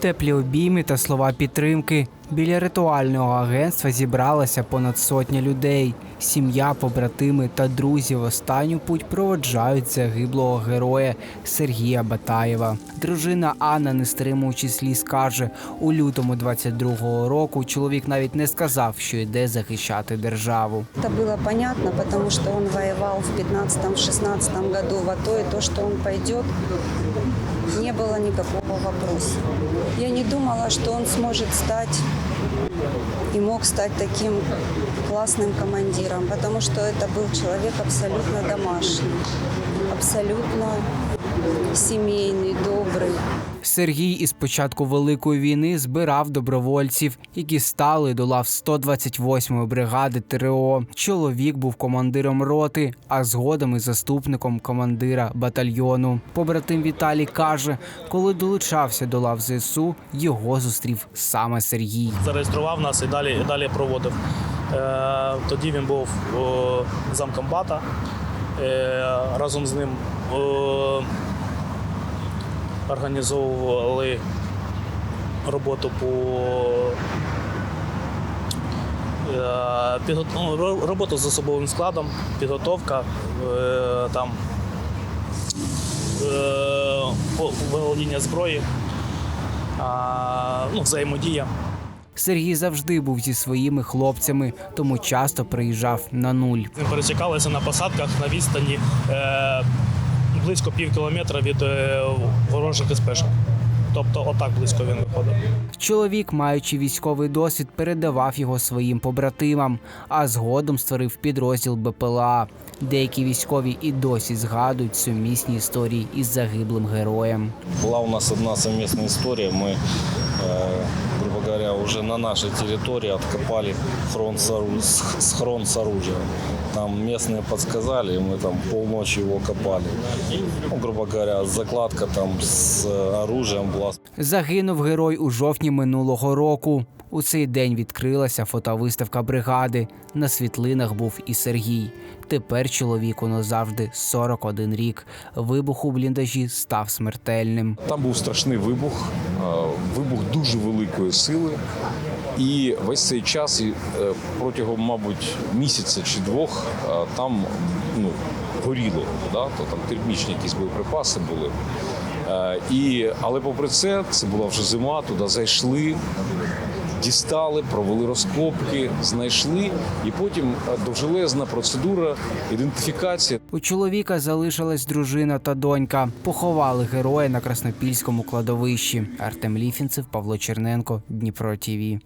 Теплі обійми та слова підтримки. Біля ритуального агентства зібралася понад сотня людей. Сім'я, побратими та друзі в останню путь проводжають загиблого героя Сергія Батаєва. Дружина Анна, не стримуючи сліз, каже, у лютому 22-го року чоловік навіть не сказав, що йде захищати державу. Это было понятно, потому что он воевал в 15-16 году в АТО, и то, что он пойдет, не было никакого вопроса. Я не думала, что он сможет стать и мог стать таким классным командиром, потому что это был человек абсолютно домашний, абсолютно семейный, добрый. Сергій із початку Великої війни збирав добровольців, які стали до лав 128-ї бригади ТРО. Чоловік був командиром роти, а згодом і заступником командира батальйону. Побратим Віталій каже, коли долучався до лав ЗСУ, його зустрів саме Сергій. зареєстрував нас і далі, далі проводив. Е, тоді він був замкомбата. Е, разом з ним організовували роботу по е, ну, роботу з особовим складом, підготовка там володіння зброї, ну, взаємодія. Сергій завжди був зі своїми хлопцями, тому часто приїжджав на нуль. Ми пересікалися на посадках на відстані е, близько пів кілометра від е, ворожих СПшок. Тобто, отак близько він виходив. Чоловік, маючи військовий досвід, передавав його своїм побратимам, а згодом створив підрозділ БПЛА. Деякі військові і досі згадують сумісні історії із загиблим героєм. Была у нас одна совместная история. Мы, э, грубо говоря, уже на нашей территории откопали хрон с, ору- с- схрон с оружием. Там местные подсказали, и мы там полночи его копали. Ну, грубо говоря, закладка там с э, оружием была. Загинув герой у жовтні минулого року. У цей день відкрилася фотовиставка бригади. На світлинах був і Сергій. Тепер чоловіку назавжди 41 рік. Вибух у бліндажі став смертельним. Там був страшний вибух, е, вибух дуже великої сили. І весь цей час, е, протягом, мабуть, місяця чи двох, е, там ну, горіло, да? то там термічні якісь боєприпаси були. Е, І, але попри це, це була вже зима, туди зайшли, дістали, провели розкопки, знайшли, і потім е, довжелезна процедура ідентифікації. У чоловіка залишилась дружина та донька. Поховали героя на Краснопільському кладовищі. Артем Ліфінцев, Павло Черненко, Дніпро ТІВІ.